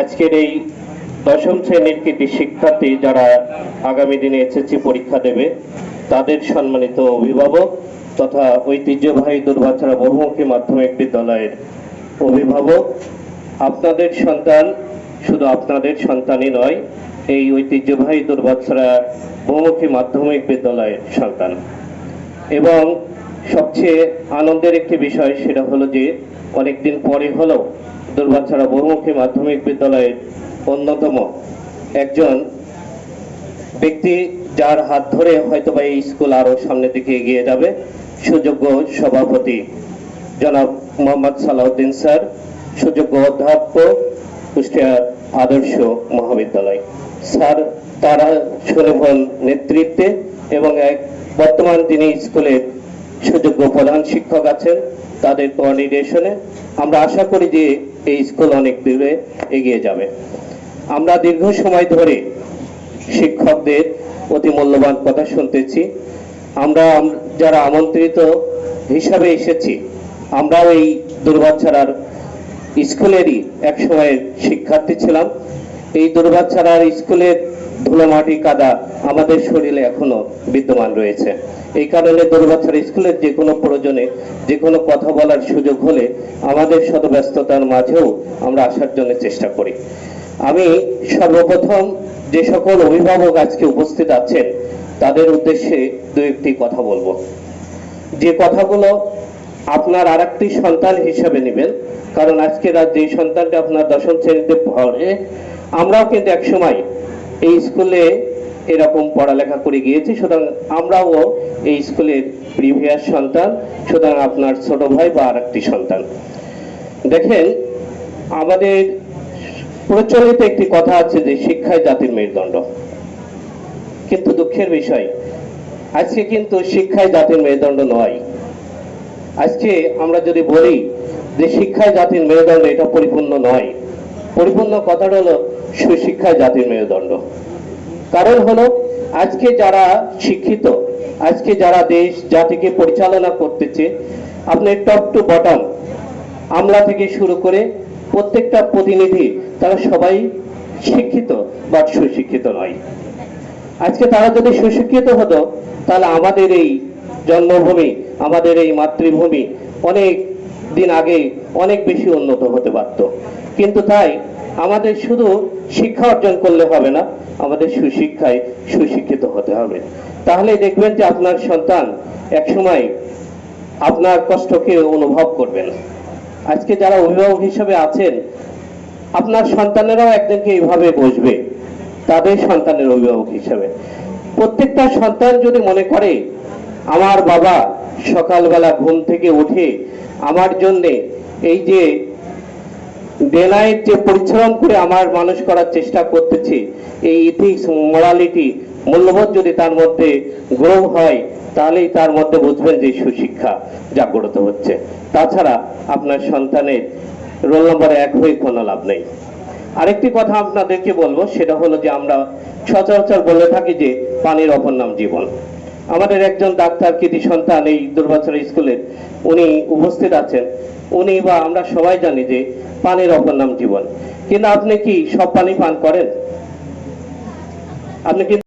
আজকের এই দশম শ্রেণির কৃতি শিক্ষার্থী যারা আগামী দিনে এসএসসি পরীক্ষা দেবে, তাদের সম্মানিত অভিভাবক তথা ঐতিহ্যবাহী দুর্বাছাড়া বহুমুখী মাধ্যমিক বিদ্যালয়ের অভিভাবক। আপনাদের সন্তান শুধু আপনাদের সন্তানই নয়, এই ঐতিহ্যবাহী দুর্বাছাড়া বহুমুখী মাধ্যমিক বিদ্যালয়ের সন্তান। এবং সবচেয়ে আনন্দের একটি বিষয় সেটা হলো যে, অনেকদিন পরে হলেও দুর্বাছাড়া বহুমুখী মাধ্যমিক বিদ্যালয়ের অন্যতম একজন ব্যক্তি যার হাত ধরে হয়তোবা এই স্কুল আরও সামনের দিকে এগিয়ে যাবে। সুযোগ্য সভাপতি জনাব মোহাম্মদ সালাউদ্দিন স্যার, সুযোগ্য অধ্যাপক কুষ্টিয়া আদর্শ মহাবিদ্যালয়। স্যার, তারা সুনির্ভর নেতৃত্বে এবং এক বর্তমান তিনি স্কুলের সুযোগ্য প্রধান শিক্ষক আছেন। তাদের কোঅর্ডিনেশনে আমরা আশা করি যে এই স্কুল অনেক দূরে এগিয়ে যাবে। আমরা দীর্ঘ সময় ধরে শিক্ষকদের অতি মূল্যবান কথা শুনতেছি। আমরা যারা আমন্ত্রিত হিসাবে এসেছি, আমরাও এই দুর্বাচ্ছাড়ার স্কুলেরই এক সময়ের শিক্ষার্থী ছিলাম। এই দুর্বাচ্ছাড়ার স্কুলের ধুলোমাটি কাদা আমাদের শরীরে এখনও বিদ্যমান রয়েছে। এই কারণে দুর্বাচ্ছাড়া স্কুলের যে কোনো প্রয়োজনে, যে কোনো কথা বলার সুযোগ হলে আমাদের শত ব্যস্ততার মাঝেও আমরা আসার জন্য চেষ্টা করি। আমি সর্বপ্রথম যে সকল অভিভাবক আজকে উপস্থিত আছেন, তাদের উদ্দেশ্যে দু একটি কথা বলব। যে কথাগুলো আপনার আর সন্তান হিসাবে নেবেন। কারণ আজকে রাত যে সন্তানটা আপনার দশম শ্রেণীতে পড়ে, আমরাও কিন্তু একসময় এই স্কুলে এরকম পড়ালেখা করে গিয়েছি। সুতরাং আমরাও এই স্কুলের প্রিভিয়াস সন্তান, সুতরাং আপনার ছোট ভাই বা আর একটি সন্তান। দেখেন, আমাদের প্রচলিত একটি কথা আছে যে শিক্ষায় জাতির মেরুদণ্ড। কিন্তু দুঃখের বিষয়, আজকে কিন্তু শিক্ষায় জাতির মেরুদণ্ড নয়। আজকে আমরা যদি বলি যে শিক্ষায় জাতির মেরুদণ্ড, এটা পরিপূর্ণ নয়। পরিপূর্ণ কথাটা হলো সুশিক্ষায় জাতির মেরুদণ্ড। কারণ হলো, আজকে যারা শিক্ষিত, আজকে যারা দেশ, জাতিকে পরিচালনা করতেছে, আপনি টপ টু বটম আমলা থেকে শুরু করে প্রত্যেকটা প্রতিনিধি, তারা সবাই শিক্ষিত বা সুশিক্ষিত নয়। আজকে তারা যদি সুশিক্ষিত হতো, তাহলে আমাদের এই জন্মভূমি আমাদের এই মাতৃভূমি অনেক দিন আগে অনেক বেশি উন্নত হতে পারত। কিন্তু তাই আমাদের শুধু শিক্ষা অর্জন করলে হবে না, আমাদের সুশিক্ষায় সুশিক্ষিত হতে হবে। তাহলে দেখবেন যে আপনার সন্তান একসময় আপনার কষ্টকে অনুভব করবেন আজকে যারা অভিভাবক হিসেবে আছেন, আপনার সন্তানেরাও একদিনকে এইভাবে বসবে, তাদের সন্তানের অভিভাবক হিসেবে। প্রত্যেকটা সন্তান যদি মনে করে, আমার বাবা সকালবেলা ঘুম থেকে উঠে আমার জন্যে এই যে ডেনাইট যে পরিশ্রম করে আমার মানুষ করার চেষ্টা করতেছে, এই ইথিক্স মোরালিটি মূল্যবোধ যদি তার মধ্যে গ্রো হয়, তাহলেই তার মধ্যে বুঝবেন যে সুশিক্ষা জাগ্রত হচ্ছে। তাছাড়া আপনার সন্তানের রোল নম্বর এক হয়ে কোনো লাভ নেই। আরেকটি কথা আপনাদেরকে বলব, সেটা হলো যে আমরা সচরাচর বলে থাকি যে পানির অপর নাম জীবন। আমাদের একজন ডাক্তার কৃতি সন্তান এই দুর্বাচন স্কুলের উনি উপস্থিত আছেন। উনি বা আমরা সবাই জানি যে পানির অপর নাম জীবন। কিন্তু আপনি কি সব পানি পান করেন? আপনি কি